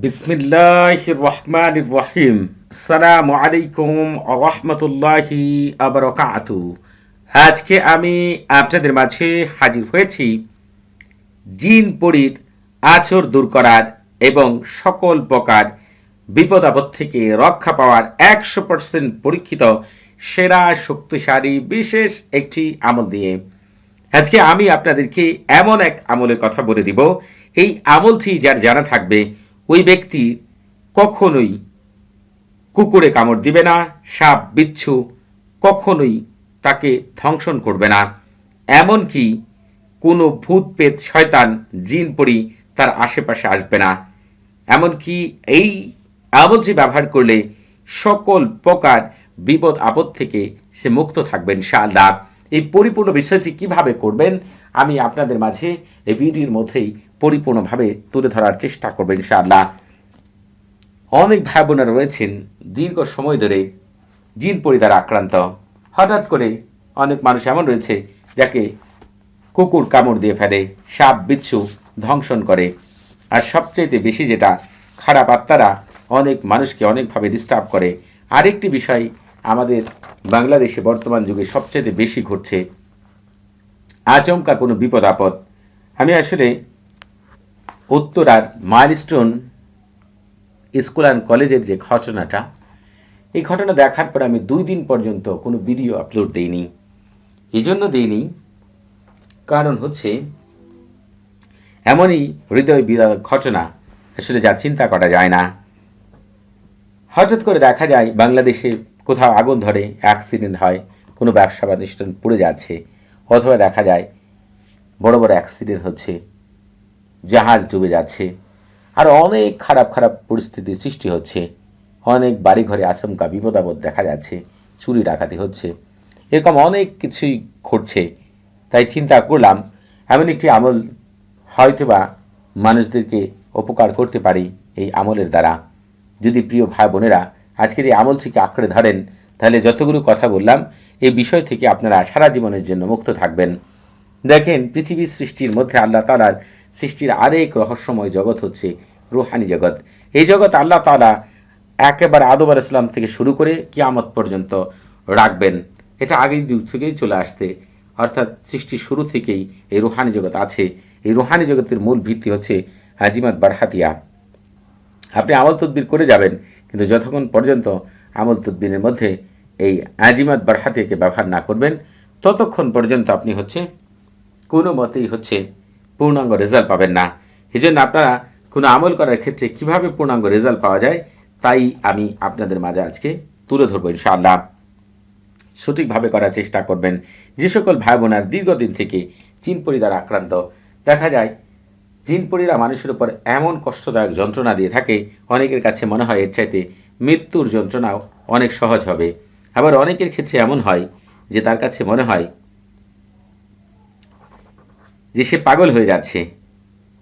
বিসমিল্লাহ রহমান রহিম। আসসালামু আলাইকুম রহমতুল্লাহি আজকে আমি আপনাদের মাঝে হাজির হয়েছি জিন পরির আচর দূর করার এবং সকল প্রকার বিপদ আপদ থেকে রক্ষা পাওয়ার একশো পার্সেন্ট পরীক্ষিত, সেরা, শক্তিশালী, বিশেষ একটি আমল দিয়ে। আজকে আমি আপনাদেরকে এমন এক আমলের কথা বলে দিব। এই আমলটি যার জানা থাকবে ওই ব্যক্তি কখনোই কুকুরে কামড় দিবে না, সাপ, বিচ্ছু কখনোই তাকে ধ্বংসন করবে না। এমনকি কোনো ভূত পেত শয়তান জিন পরি তার আশেপাশে আসবে না। এমনকি এই আমলটি ব্যবহার করলে সকল প্রকার বিপদ আপদ থেকে সে মুক্ত থাকবেন ইনশাআল্লাহ। এই পরিপূর্ণ বিষয়টি কীভাবে করবেন আমি আপনাদের মাঝে এই ভিডিওর মধ্যেই পরিপূর্ণভাবে তুলে ধরার চেষ্টা করবেন ইনশাআল্লাহ। অনেক ভাই বোনেরা রয়েছেন দীর্ঘ সময় ধরে জিন পরি দ্বারা আক্রান্ত। হঠাৎ করে অনেক মানুষ এমন রয়েছে যাকে কুকুর কামড় দিয়ে ফেলে, সাপ, বিচ্ছু ধ্বংসন করে। আর সবচাইতে বেশি যেটা খারাপ, আত্মারা অনেক মানুষকে অনেকভাবে ডিস্টার্ব করে। আরেকটি বিষয় আমাদের বাংলাদেশে বর্তমান যুগে সবচেয়ে বেশি ঘটছে। আচমকা কোনো বিপদ আপদ আমি আসলে উত্তরার মাইলস্টোন স্কুল অ্যান্ড কলেজের যে ঘটনাটা, এই ঘটনা দেখার পর আমি দুই দিন পর্যন্ত কোনো ভিডিও আপলোড দেইনি। এই জন্য দিইনি। কারণ হচ্ছে, এমনই হৃদয় বিরাট ঘটনা। আসলে যা চিন্তা করা যায় না। হঠাৎ করে দেখা যায়, বাংলাদেশে কোথাও আগুন ধরে, অ্যাক্সিডেন্ট হয়, কোনো ব্যবসা প্রতিষ্ঠান পুড়ে যাচ্ছে, অথবা দেখা যায় বড় বড় অ্যাক্সিডেন্ট হচ্ছে। জাহাজ ডুবে যাচ্ছে, আর অনেক খারাপ খারাপ পরিস্থিতির সৃষ্টি হচ্ছে। অনেক বাড়ি বাড়িঘরে আচমকা বিপদাপদ দেখা যাচ্ছে, চুরি ডাকাতি হচ্ছে। এরকম অনেক কিছুই ঘটছে। তাই চিন্তা করলাম, এমন একটি আমল হয়তোবা মানুষদেরকে উপকার করতে পারি এই আমলের দ্বারা। যদি প্রিয় ভাই বোনেরা আজকের এই আমল থেকে আঁকড়ে ধরেন, তাহলে যতগুলো কথা বললাম, এই বিষয় থেকে আপনারা সারা জীবনের জন্য মুক্ত থাকবেন। দেখেন, পৃথিবীর সৃষ্টির মধ্যে আল্লাহ তালার সৃষ্টির আরেক রহস্যময় জগৎ হচ্ছে রুহানি জগৎ। এই জগৎ আল্লাহ তালা একেবারে আদব আল ইসলাম থেকে শুরু করে কিয়ামত পর্যন্ত রাখবেন। এটা আগের যুগ থেকেই চলে আসতে অর্থাৎ সৃষ্টির শুরু থেকেই এই রুহানি জগৎ আছে। এই রুহানি জগতের মূল ভিত্তি হচ্ছে আজিমাত বারহাতিয়া। আপনি আমল তদ্বির করে যাবেন, কিন্তু যতক্ষণ পর্যন্ত আমল তদ্বিরের মধ্যে এই আজিমাত বারহাতিয়াকে ব্যবহার না করবেন, ততক্ষণ পর্যন্ত আপনি হচ্ছে কোনো মতেই হচ্ছে পূর্ণাঙ্গ রেজাল্ট পাবেন না। এই জন্য আপনারা কোনো আমল করার ক্ষেত্রে কীভাবে পূর্ণাঙ্গ রেজাল্ট পাওয়া যায়, তাই আমি আপনাদের মাঝে আজকে তুলে ধরবো ইনশাআল্লাহ। সঠিকভাবে করার চেষ্টা করবেন। যে সকল ভাই বোনার দীর্ঘদিন থেকে চিনপরি দ্বারা আক্রান্ত, দেখা যায় জিনপরিরা মানুষের উপর এমন কষ্টদায়ক যন্ত্রণা দিয়ে থাকে। অনেকের কাছে মনে হয় এর চাইতে মৃত্যুর যন্ত্রণাও অনেক সহজ হবে। আবার অনেকের ক্ষেত্রে এমন হয় যে তার কাছে মনে হয় যে সে পাগল হয়ে যাচ্ছে।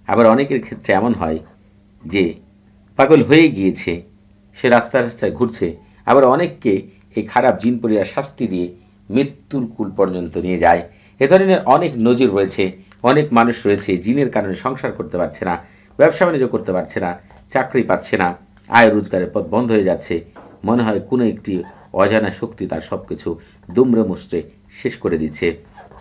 আবার অনেকের ক্ষেত্রে এমন হয় যে পাগল হয়ে গিয়েছে, সে রাস্তা রাস্তায় ঘুরছে, আবার অনেককে এই খারাপ জিনপরিরা শাস্তি দিয়ে মৃত্যুর কুল পর্যন্ত নিয়ে যায়। এ ধরনের অনেক নজির রয়েছে, অনেক মানুষ রয়েছে, জিনের কারণে সংসার করতে পারছে না, ব্যবসা বাণিজ্য করতে পারছে না, চাকরি পাচ্ছে না, আয় রোজগারের পথ বন্ধ হয়ে যাচ্ছে। মনে হয় কোনো একটি অজানা শক্তি তার সব কিছু দুমড়ে মুচড়ে শেষ করে দিচ্ছে।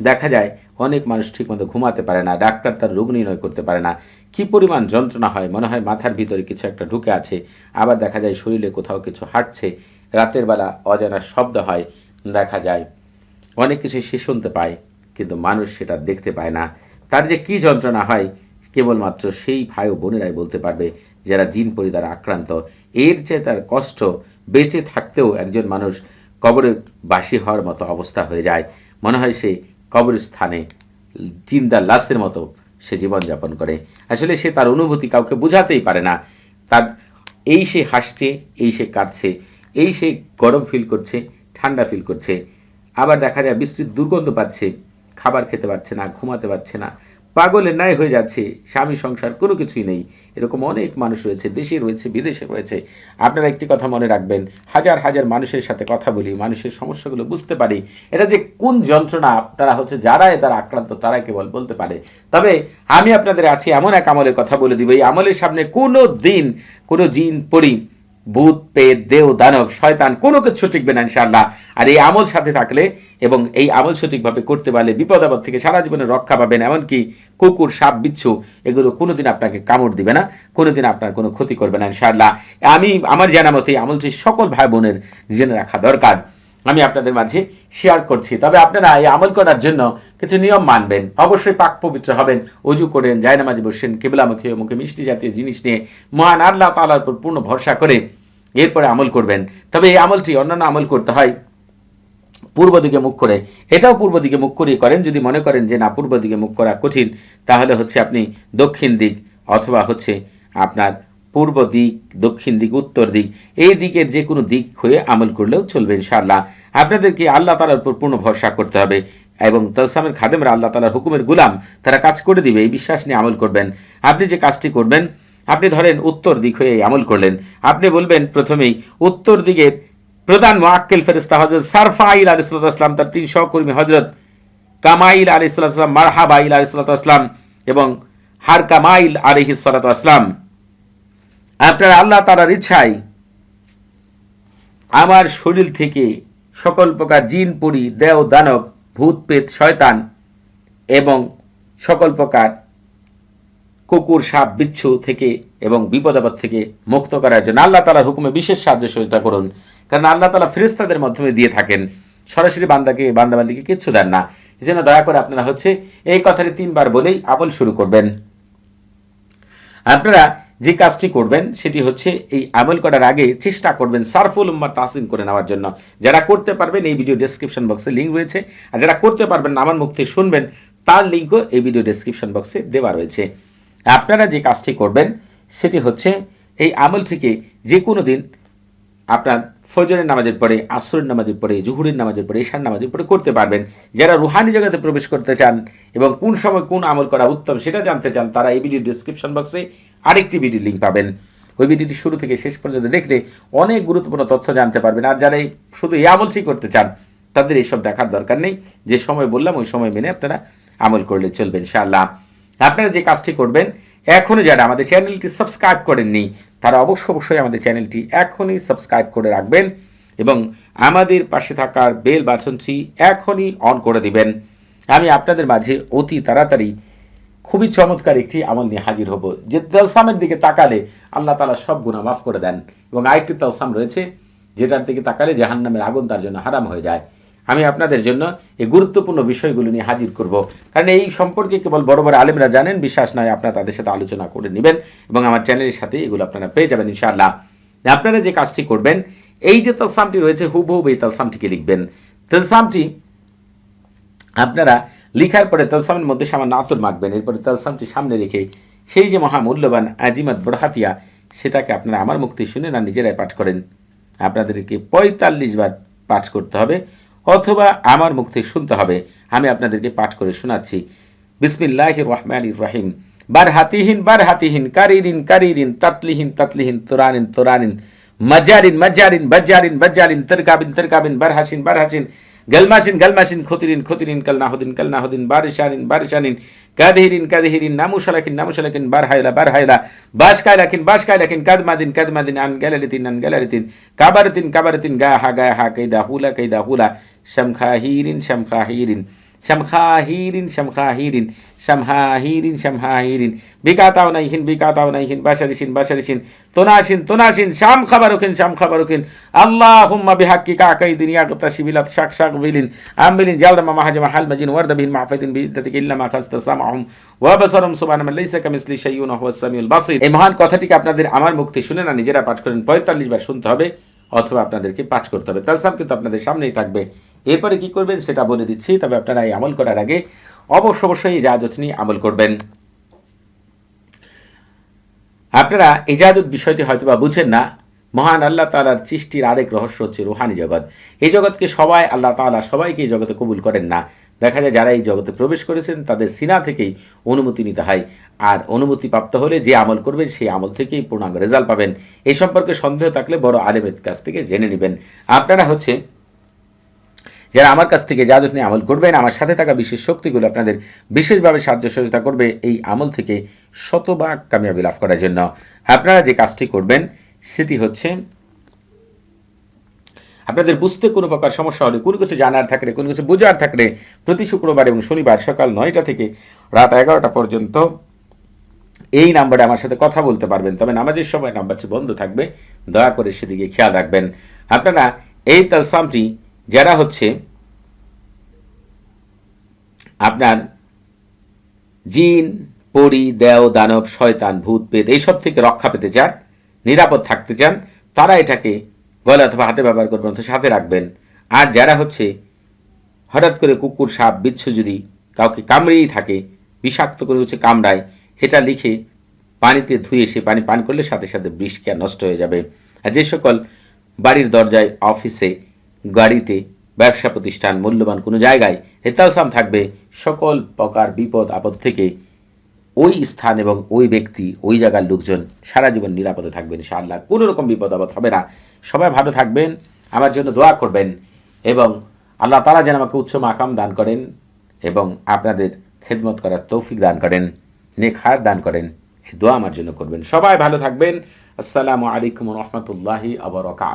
দেখা যায় অনেক মানুষ ঠিকমতো ঘুমাতে পারে না, ডাক্তার তার রোগ নির্ণয় করতে পারে না। কি পরিমাণ যন্ত্রণা হয়? মনে হয় মাথার ভিতরে কিছু একটা ঢুকে আছে। আবার দেখা যায় শরীরে কোথাও কিছু হাঁটছে। রাতের বেলা অজানা শব্দ হয়, দেখা যায়। অনেক কিছু সে শুনতে পায়, কিন্তু মানুষ সেটা দেখতে পায় না। তার যে কি যন্ত্রণা হয়, কেবলমাত্র সেই ভাই ও বোনেরাই বলতে পারবে, যারা জিন পরি দ্বারা আক্রান্ত। এর চেয়ে তার কষ্ট বেঁচে থাকতেও একজন মানুষ কবরের বাসী হওয়ার মতো অবস্থা হয়ে যায়। মনে হয় সে কবরস্থানে জিন্দা লাশের মতো সে জীবনযাপন করে। আসলে সে তার অনুভূতি কাউকে বোঝাতেই পারে না। তার এই সে হাসছে, এই সে কাঁদছে, এই সে গরম ফিল করছে, ঠান্ডা ফিল করছে। আবার দেখা যায় বিস্তৃত দুর্গন্ধ পাচ্ছে, খাবার খেতে পারছে না, ঘুমাতে পারছে না পাগলের ন্যায় হয়ে যাচ্ছে, স্বামী সংসার কোনো কিছুই নেই। এরকম অনেক মানুষ রয়েছে, দেশে রয়েছে, বিদেশে রয়েছে। আপনারা একটি কথা মনে রাখবেন, হাজার হাজার মানুষের সাথে কথা বলি, মানুষের সমস্যাগুলো বুঝতে পারি। এটা যে কোন যন্ত্রণা আপনারা হচ্ছে যারা এ দ্বারা আক্রান্ত তারা কেবল বলতে পারে। তবে আমি আপনাদের আছি এমন এক আমলের কথা বলে দিব, এই আমলের সামনে কোনো দিন কোনো জিন পড়ি ভূত পেদ দেহ, দানব, শয়তান, কোনো কিছু টিকবে না ইনশাআল্লাহ। আর এই আমল সাথে থাকলে এবং এই আমল সঠিকভাবে করতে পারলে বিপদ আপদ থেকে সারা জীবনে রক্ষা পাবেন, এমনকি কুকুর, সাপ, বিচ্ছু, এগুলো কোনোদিন আপনাকে কামড় দিবে না, কোনোদিন আপনার কোনো ক্ষতি করবে না ইনশাআল্লাহ। আমি, আমার জানা মতে এই আমলটি সকল ভাই বোনের জেনে রাখা দরকার। আমি আপনাদের মাঝে শেয়ার করছি। তবে আপনারা এই আমল করার জন্য কিছু নিয়ম মানবেন। অবশ্যই পাক পবিত্র হবেন। অজু করেন, জায়নামাজি বসেন, কেবলামুখী মুখে মিষ্টি জাতীয় জিনিস নিয়ে মহান আল্লাহ তালার উপর পূর্ণ ভরসা করে এরপরে আমল করবেন। তবে এই আমলটি অন্যান্য আমল করতে হয়, পূর্ব দিকে মুখ করে। এটাও পূর্ব দিকে মুখ করেই করেন। যদি মনে করেন যে না, পূর্ব দিকে মুখ করা কঠিন, তাহলে হচ্ছে আপনি দক্ষিণ দিক অথবা হচ্ছে আপনার পূর্ব দিক, দক্ষিণ দিক, উত্তর দিক, এই দিকের যে কোনো দিক হয়ে আমল করলেও চলবে ইনশাআল্লাহ। আপনাদেরকে আল্লাহ তালার উপর পূর্ণ ভরসা করতে হবে এবং তলসামের খাদেমরা আল্লাহ তালার হুকুমের গুলাম তারা কাজ করে দিবে, এই বিশ্বাস নিয়ে আমল করবেন। আপনি যে কাজটি করবেন, আপনি ধরেন উত্তর দিক হয়ে আমল করলেন। আপনি বলবেন প্রথমেই উত্তর দিকের প্রধান মোয়াক্কেল ফেরিস্তা হজরত সারফাইল আলিসাল্লাম তার তিন সহকর্মী হজরত কামাইল আলিসাল্লাম মারহাবাইল আলিসাল্লাম এবং হার কামাইল আলিহিসাল্লাম আপনার আল্লাহ তালার ইচ্ছায় আমার শরীর থেকে সকল প্রকার জিন, পুরি দেও দানব, ভূত পেত শয়তান এবং সকল প্রকার কুকুর, সাপ, বিচ্ছু থেকে এবং বিপদ আপদ থেকে মুক্ত করার জন্য আল্লাহ তালার হুকুমে বিশেষ সাহায্য সহযোগিতা করুন। কারণ আল্লাহ তালা ফেরেস্তাদের মাধ্যমে দিয়ে থাকেন। সরাসরি বান্দাকে, বান্দাবান্দিকে কিচ্ছু দেন না। এই জন্য দয়া করে আপনারা হচ্ছে এই কথাটি তিনবার বলেই আমল শুরু করবেন। আপনারা যে কাজটি করবেন, সেটি হচ্ছে এই আমল করার আগে চেষ্টা করবেন সারফুল উম্মা তাহসিন করে নেওয়ার জন্য। যারা করতে পারবেন, এই ভিডিও ডেসক্রিপশন বক্সে লিঙ্ক রয়েছে। আর যারা করতে পারবেন না, আমার মুখ থেকে শুনবেন, তার লিঙ্কও এই ভিডিও ডেসক্রিপশন বক্সে দেওয়া রয়েছে। আপনারা যে কাজটি করবেন, সেটি হচ্ছে এই আমলটিকে যে কোনো দিন আপনার ফজরের নামাজের পরে, আসরের নামাজের পরে, জুহুরের নামাজের পরে ঈশান নামাজের পরে করতে পারবেন। যারা রুহানি জগতে প্রবেশ করতে চান এবং কোন সময় কোন আমল করা উত্তম সেটা জানতে চান, তারা এই ভিডিও ডিসক্রিপশন বক্সে আরেকটি ভিডিও লিঙ্ক পাবেন। ওই ভিডিওটি শুরু থেকে শেষ পর্যন্ত দেখলে অনেক গুরুত্বপূর্ণ তথ্য জানতে পারবেন। আর যারা এই শুধু এই আমলটি করতে চান, তাদের এইসব দেখার দরকার নেই। যে সময় বললাম, ওই সময় মেনে আপনারা আমল করলে চলবেন ইনশাআল্লাহ। আপনারা যে কাজটি করবেন এখনও যারা আমাদের চ্যানেলটি সাবস্ক্রাইব করেননি, তারা অবশ্য অবশ্যই আমাদের চ্যানেলটি এখনই সাবস্ক্রাইব করে রাখবেন এবং আমাদের পাশে থাকার বেল বাটনটি এখনই অন করে দিবেন। আমি আপনাদের মাঝে অতি তাড়াতাড়ি খুবই চমৎকার একটি আমল নিয়ে হাজির হব, যে তালসামের দিকে তাকালে আল্লাহ তালা সব গুণা মাফ করে দেন এবং আরেকটি তালসাম রয়েছে, যেটার দিকে তাকালে জাহান্নামের আগুন তার জন্য হারাম হয়ে যায়। আমি আপনাদের জন্য এই গুরুত্বপূর্ণ বিষয়গুলো নিয়ে হাজির করব। কারণ এই সম্পর্কে কেবল বড় বড় আলেমরা জানেন, বিশ্বাস নয় আপনারা তাদের সাথে আলোচনা করে নেবেন এবং আমার চ্যানেলের সাথে এগুলো আপনারা পেয়ে যাবেন ইনশাআল্লাহ। আপনারা যে কাজটি করবেন, এই যে তালসামটি রয়েছে হুবহু এই তালসামটিকে লিখবেন। তালসামটি আপনারা লিখার পরে তালসামের মধ্যে সামান্য আতর মাখবেন, এরপরে তালসামটি সামনে রেখে সেই যে মহামূল্যবান আজিমাত বড়হাতিয়া সেটাকে আপনারা আমার মুক্তি শুনে না নিজেরাই পাঠ করেন। আপনাদেরকে পঁয়তাল্লিশ বার পাঠ করতে হবে। অথবা আমার মুখ থেকে শুনতে হবে। আমি আপনাদেরকে পাঠ করে শোনাচ্ছি। বিসমিল্লাহ রহমান রহিম বার হাতিহীন বার হাতিহীন কারিরিন কারিরিন, তাতলিহীন তাতলিহীন, তোরানিন তোরানিন। মজারিন মজারিন, বজারিন বজারিন তরকাবিন তরকাবিন বারহাসিন বারহাসিন। গলমাসিন গলমাসিন খতিরিন খতিরিন কলনাহুদিন কলনাহুদিন বারিশানিন বারিশানিন কাদহিরিন কাদহিরিন, নামুশালাকিন নামুশালাকিন, বারহাইলা বারহাইলা, বাসকাইলাকিন বাসকাইলাকিন, কাদমাদিন কাদমাদিন, আন গ্যালারিতিন আন গ্যালারিতিন, কাবারতিন কাবারতিন, গা হা গা হা কৈদা হুলা কৈদা হুলা, শামখাহিরিন শামখাহিরিন শামখাহিরিন শামখাহিরিন শামহাহিরিন শামহাহিরিন। বিকাতাও নাইহিন বিকাতাও নাইহিন বাশারিসিন বাশারিসিন তোনাসিন তোনাসিন শাম শাম খাবারুকিন আল্লাহুম্মা বিহাক্কি কাকাইদিন ইয়াগতাশি বিলাত শাক শাক বিলিন আমিলিন জালদামা মাজিন মাহফাদিন সামাহুম ওয়া বাসারুম লাইসা কামিসলি শাইউন সামিউল বাসির। এই মহান কথাটিকে আপনাদের আমার মুক্তি শুনে না নিজেরা পাঠ করেন 45 বার শুনতে হবে, অথবা আপনাদেরকে পাঠ করতে হবে। তালসাম কিন্তু আপনাদের সামনেই থাকবে। এরপরে কি করবেন সেটা বলে দিচ্ছি, তবে আপনারা এই আমল করার আগে অবশ্য অবশ্যই ইজাজত নিয়ে আমল করবেন। আপনারা ইজাজত বিষয়টি হয়তো বা বুঝেন না। মহান আল্লাহ তালার সৃষ্টির আরেক রহস্য হচ্ছে রুহানি জগৎ। এই জগৎকে সবাই, আল্লাহ তালা সবাইকে এই জগতে কবুল করেন না। দেখা যায় যারা এই জগতে প্রবেশ করেছেন, তাদের সিনা থেকেই অনুমতি নিতে হয়। আর অনুমতি প্রাপ্ত হলে যে আমল করবেন, সেই আমল থেকেই পূর্ণাঙ্গ রেজাল্ট পাবেন। এই সম্পর্কে সন্দেহ থাকলে বড় আলেমের কাছ থেকে জেনে নেবেন। আপনারা হচ্ছে যারা আমার কাছ থেকে যা যত্নে আমল করবেন, আমার সাথে থাকা বিশেষ শক্তিগুলো আপনাদের বিশেষভাবে সাহায্য সহযোগিতা করবে এই আমল থেকে শতভাগ কামিয়াবি লাভ করার জন্য। আপনারা যে কাজটি করবেন, সেটি হচ্ছে আপনাদের বুঝতে কোনো প্রকার সমস্যা হলে, কোনো কিছু জানার থাকলে, কোনো কিছু বোঝার থাকলে প্রতি শুক্রবার এবং শনিবার সকাল নয়টা থেকে রাত এগারোটা পর্যন্ত এই নাম্বারে আমার সাথে কথা বলতে পারবেন। তবে নামাজের সময় নাম্বারটি বন্ধ থাকবে। দয়া করে সেদিকে খেয়াল রাখবেন। আপনারা এই তালসামটি যারা হচ্ছে আপনার জিন, পরি, দেও, দানব, শয়তান, ভূত পেত এইসব থেকে রক্ষা পেতে চান, নিরাপদ থাকতে চান, তারা এটাকে গলা অথবা হাতে ব্যবহার করবেন, অথবা সাথে রাখবেন। আর যারা হচ্ছে হঠাৎ করে কুকুর, সাপ, বিচ্ছু যদি কাউকে কামড়েই থাকে, বিষাক্ত করে হচ্ছে কামড়ায়, এটা লিখে পানিতে ধুয়ে সে পানি পান করলে সাথে সাথে বিষ খেয়া নষ্ট হয়ে যাবে। আর যে সকল বাড়ির দরজায়, অফিসে গাড়িতে ব্যবসা প্রতিষ্ঠান মূল্যবান কোনো জায়গায় হেতালসাম থাকবে, সকল প্রকার বিপদ, আপদ থেকে ওই স্থান এবং ওই ব্যক্তি, ওই জায়গার লোকজন সারা জীবন নিরাপদে থাকবেন ইনশাআল্লাহ। কোনো রকম বিপদ, আপদ হবে না। সবাই ভালো থাকবেন, আমার জন্য দোয়া করবেন এবং আল্লাহ তালা যেন আমাকে উচ্চ মাকাম দান করেন এবং আপনাদের খেদমত করার তৌফিক দান করেন, নেক হায়াত দান করেন। দোয়া আমার জন্য করবেন। সবাই ভালো থাকবেন। আসসালামু আলাইকুম রহমতুল্লাহি আবরকাত